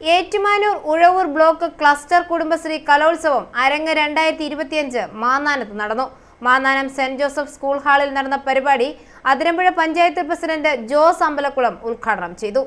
Ettumanoor Uzhavoor block cluster Kudumbashree കലോത്സവം അരങ്ങ് രണ്ടായിരത്തി ഇരുപത്തിയഞ്ച് മാന്നാനത്ത് നടന്നു. മാന്നാനം സെന്റ് ജോസഫ് സ്കൂൾ ഹാളിൽ നടന്ന പരിപാടി അതിരമ്പുഴ പഞ്ചായത്ത് പ്രസിഡന്റ് ജോസ് അമ്പലക്കുളം ഉദ്ഘാടനം ചെയ്തു.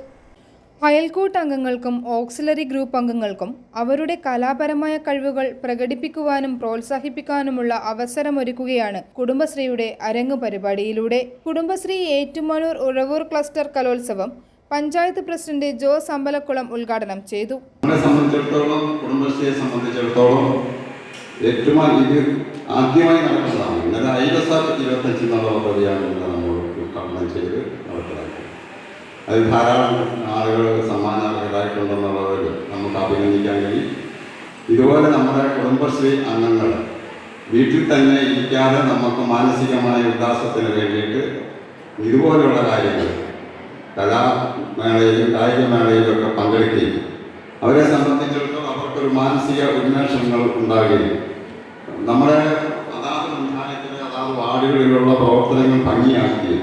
അയൽക്കൂട്ട് അംഗങ്ങൾക്കും ഓക്സിലറി ഗ്രൂപ്പ് അംഗങ്ങൾക്കും അവരുടെ കലാപരമായ കഴിവുകൾ പ്രകടിപ്പിക്കുവാനും പ്രോത്സാഹിപ്പിക്കാനുമുള്ള അവസരമൊരുക്കുകയാണ് കുടുംബശ്രീയുടെ അരങ്ങ് പരിപാടിയിലൂടെ. കുടുംബശ്രീ ഏറ്റുമാനൂർ ഉഴവൂർ ക്ലസ്റ്റർ കലോത്സവം പഞ്ചായത്ത് പ്രസിഡന്റ് ജോസ് അമ്പലക്കുളം ഉദ്ഘാടനം ചെയ്തു. നമ്മളെ സംബന്ധിച്ചിടത്തോളം കുടുംബശ്രീയെ സംബന്ധിച്ചിടത്തോളം ഏറ്റവും ആദ്യമായി നടക്കുന്നതാണ് ഇന്നലെ ഐലസ ഇരുപത്തഞ്ച് എന്നുള്ള പദ്ധതിയാണ് ഇന്ന് നമ്മൾ ഉദ്ഘാടനം ചെയ്ത് നടപ്പിലാക്കി അത് ധാരാളം ആളുകൾ സമ്മാനാർഹരായിട്ടുണ്ടെന്നുള്ളത് നമുക്ക് അഭിനന്ദിക്കാൻ കഴിയും. ഇതുപോലെ നമ്മുടെ കുടുംബശ്രീ അംഗങ്ങൾ വീട്ടിൽ തന്നെ ഇരിക്കാതെ നമുക്ക് മാനസികമായ ഉല്ലാസത്തിന് വേണ്ടിയിട്ട് ഇതുപോലെയുള്ള കാര്യങ്ങൾ കലാമേളയിലും കായികമേളയിലും ഒക്കെ പങ്കെടുക്കുകയും അവരെ സംബന്ധിച്ചിടത്തോളം അവർക്കൊരു മാനസിക ഉന്മേഷങ്ങൾ ഉണ്ടാകുകയും നമ്മുടെ പ്രവർത്തനങ്ങൾ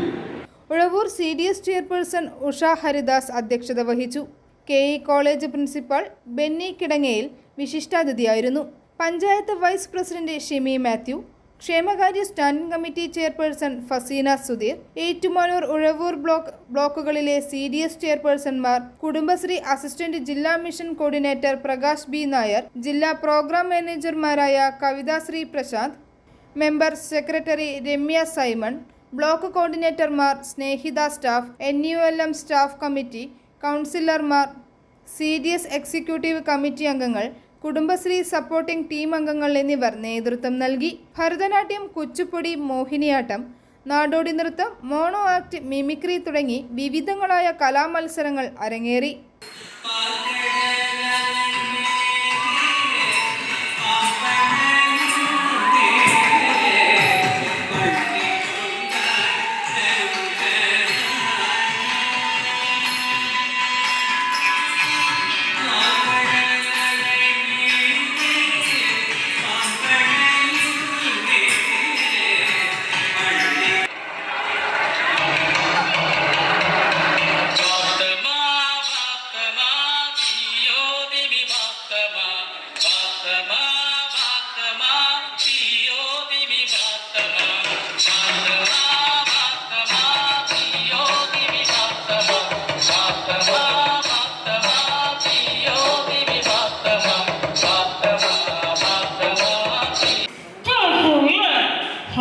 Uzhavoor C D S chairperson Usha Haridas അധ്യക്ഷത വഹിച്ചു. K E college principal Benny Kidangayil വിശിഷ്ടാതിഥിയായിരുന്നു. Panchayat vice president Shimi Mathew ക്ഷേമകാര്യ standing committee chairperson Fazeena Sudheer Ettumanoor Uzhavoor block ബ്ലോക്കുകളിലെ C D S ചെയർപേഴ്സൺമാർ കുടുംബശ്രീ അസിസ്റ്റന്റ് ജില്ലാ mission coordinator Prakash B Nair ജില്ലാ programme മാനേജർമാരായ Kavithasree Prashanth member secretary Ramya Simon block കോർഡിനേറ്റർമാർ Snehitha staff N U L M staff committee കൗൺസിലർമാർ C D S executive committee അംഗങ്ങൾ Kudumbashree supporting team അംഗങ്ങൾ എന്നിവർ നേതൃത്വം നൽകി. ഭരതനാട്യം കുച്ചുപ്പൊടി മോഹിനിയാട്ടം നാടോടി നൃത്തം മോണോ ആക്ട് മിമിക്രി തുടങ്ങി വിവിധങ്ങളായ കലാമത്സരങ്ങൾ അരങ്ങേറി.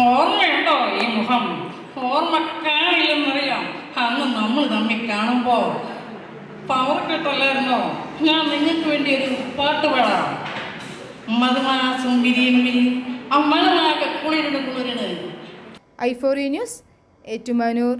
ഓർമ്മയുണ്ടോ ഈ മുഖം? ഓർമ്മക്കാരില്ലെന്നറിയാം അന്ന് നമ്മൾ തമ്മിൽ കാണുമ്പോൾ പവർ കിട്ടല്ലായിരുന്നോ ഞാൻ നിങ്ങൾക്ക് വേണ്ടി ഒരു പാട്ട് പാടാം. മധുമാസം വിരിയുമ്പിൽ അമ്മളമാകെ കുളിരുടെ ഐ ഐഫോറി ന്യൂസ് ഏറ്റുമാനൂർ.